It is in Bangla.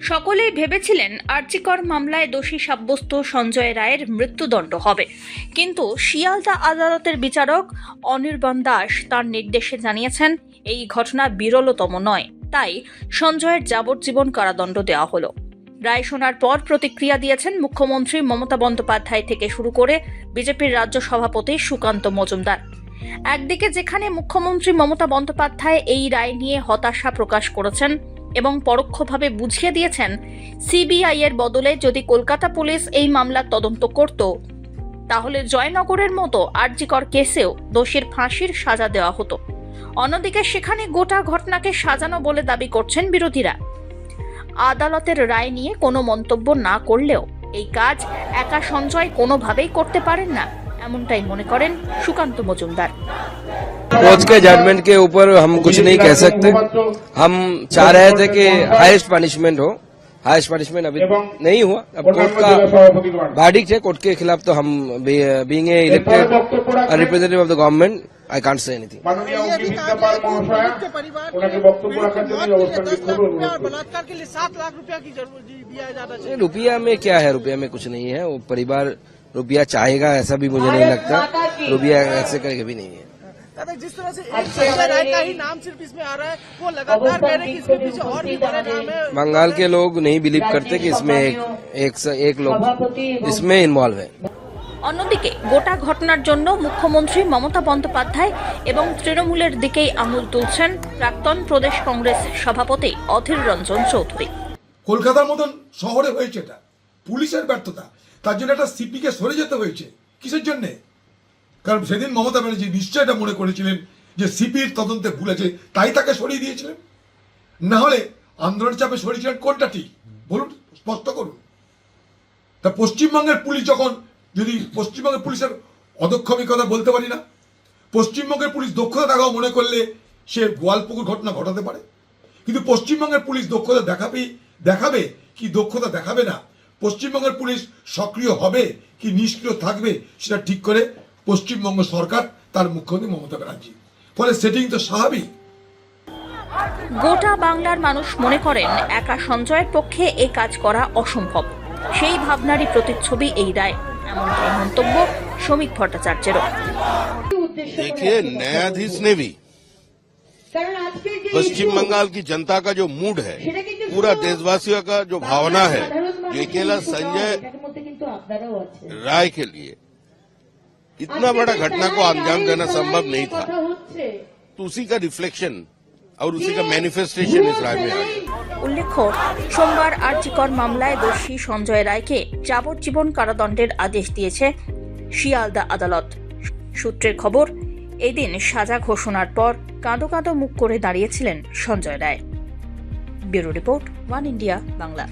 সকলেই ভেবেছিলেন আর্চিকর মামলায় দোষী সাব্যস্ত সঞ্জয় রায়ের মৃত্যুদণ্ড হবে। কিন্তু শিয়ালদা আদালতের বিচারক অনির্বাণ দাস তার নির্দেশে জানিয়েছেন, এই ঘটনা বিরলতম নয়। তাই সঞ্জয়ের যাবজ্জীবন কারাদণ্ড দেওয়া হলো। রায় শোনার পর প্রতিক্রিয়া দিয়েছেন মুখ্যমন্ত্রী মমতা বন্দ্যোপাধ্যায় থেকে শুরু করে বিজেপির রাজ্য সভাপতি সুকান্ত মজুমদার। একদিকে যেখানে মুখ্যমন্ত্রী মমতা বন্দ্যোপাধ্যায় এই রায় নিয়ে হতাশা প্রকাশ করেছেন এবং পরোক্ষভাবে বুঝিয়ে দিয়েছেন, সিবিআই এর বদলে যদি কলকাতা পুলিশ এই মামলার তদন্ত করত, তাহলে জয়নগরের মতো আরজিকর কেসেও দোষীর ফাঁসির সাজা দেওয়া হতো। অন্যদিকে সেখানে গোটা ঘটনাকে সাজানো বলে দাবি করছেন বিরোধীরা। আদালতের রায় নিয়ে কোনো মন্তব্য না করলেও এই কাজ একা সঞ্জয় কোনোভাবেই করতে পারেন না। এমনটাই মনে করেন সুকান্ত মজুমদার कोर्ट के जजमेंट के ऊपर हम कुछ नहीं कह सकते हम चाह रहे थे कि हाईएस्ट पनिशमेंट हो हाईएस्ट पनिशमेंट अभी नहीं हुआ अब कोर्ट का verdict है कोर्ट के खिलाफ तो हम being a elected representative of the government I can't say anything মাননীয় অভিজিৎদাপাল মহাশয়া ওনাকে বক্তব্য রাখার জন্য এই অবস্থান বিক্ষোভ অনুরোধ করছি। बलात्कार के लिए सात लाख रुपया की जरूर दिया जाना चाहिए रुपया में क्या है रुपया में कुछ नहीं है वो परिवार रुपया चाहेगा ऐसा भी मुझे नहीं लगता रुपया ऐसे करके भी नहीं है दादा जिस तरह से एक संजय राय का ही नाम सिर्फ इसमें आ रहा है वो लगातार कह रहे हैं कि इसके पीछे और भी बड़े नाम है बंगाल के लोग नहीं बिलीव करते कि इसमें एक एक, एक लोग इसमें इन्वॉल्व है অন্যদিকে গোটা ঘটনার জন্য মুখ্যমন্ত্রী মমতা বন্দ্যোপাধ্যায় এবং তৃণমূলের দিকেই আঙুল তুলছেন প্রাক্তন প্রদেশ কংগ্রেস সভাপতি অধীর রঞ্জন চৌধুরী কলকাতার মতন শহরে হয়েছে এটা পুলিশের ব্যর্থতা তার জন্য একটা সিপিকে সরে যেতে হয়েছে। কিসের জন্যে? কারণ সেদিন মমতা ব্যানার্জি নিশ্চয় এটা মনে করেছিলেন যে সিপির তদন্তে ভুল আছে, তাই তাকে সরিয়ে দিয়েছিলেন। না হলে আন্দোলনের চাপে সরিয়েছিলেন কোনটা ঠিক? বলুন, স্পষ্ট করুন। তা পশ্চিমবঙ্গের পুলিশ যখন, যদি পশ্চিমবঙ্গের পুলিশের অদক্ষ আমি কথা বলতে পারি না, পশ্চিমবঙ্গের পুলিশ দক্ষতা দেখাও মনে করলে সে গোয়ালপুকুর ঘটনা ঘটাতে পারে। কিন্তু পশ্চিমবঙ্গের পুলিশ দক্ষতা দেখাবেই দেখাবে কি দক্ষতা দেখাবে না পশ্চিমবঙ্গের পুলিশ সক্রিয় হবে কি নিষ্ক্রিয় থাকবে সেটা ঠিক করে পশ্চিমবঙ্গ সরকার তার মুখ্যমন্ত্রী মমতা ব্যানার্জি ফলে সেটিং তো স্বাভাবিক গোটা বাংলার মানুষ মনে করেন একা সঞ্জয়ের পক্ষে এই কাজ করা অসম্ভব সেই ভাবনারই প্রতিচ্ছবি এই রায় এমনটাই মন্তব্য শ্রমিক ভট্টাচার্যেরও देखिए न्यायाधीश ने भी पश्चिम बंगाल की जनता का जो मूड है पूरा देशवासियों का जो भावना है जो अकेला संजय राय के लिए इतना बड़ा घटना को अंजाम देना संभव नहीं था तो उसी का रिफ्लेक्शन और उसी का मैनिफेस्टेशन इस राय में आया উল্লেখ্য সোমবার আর্জিকর মামলায় দোষী সঞ্জয় রায়কে যাবজ্জীবন কারাদণ্ডের আদেশ দিয়েছে শিয়ালদা আদালত সূত্রের খবর এদিন সাজা ঘোষণার পর কাঁদো কাঁদো মুখ করে দাঁড়িয়েছিলেন Sanjay Roy bureau report one India Bangla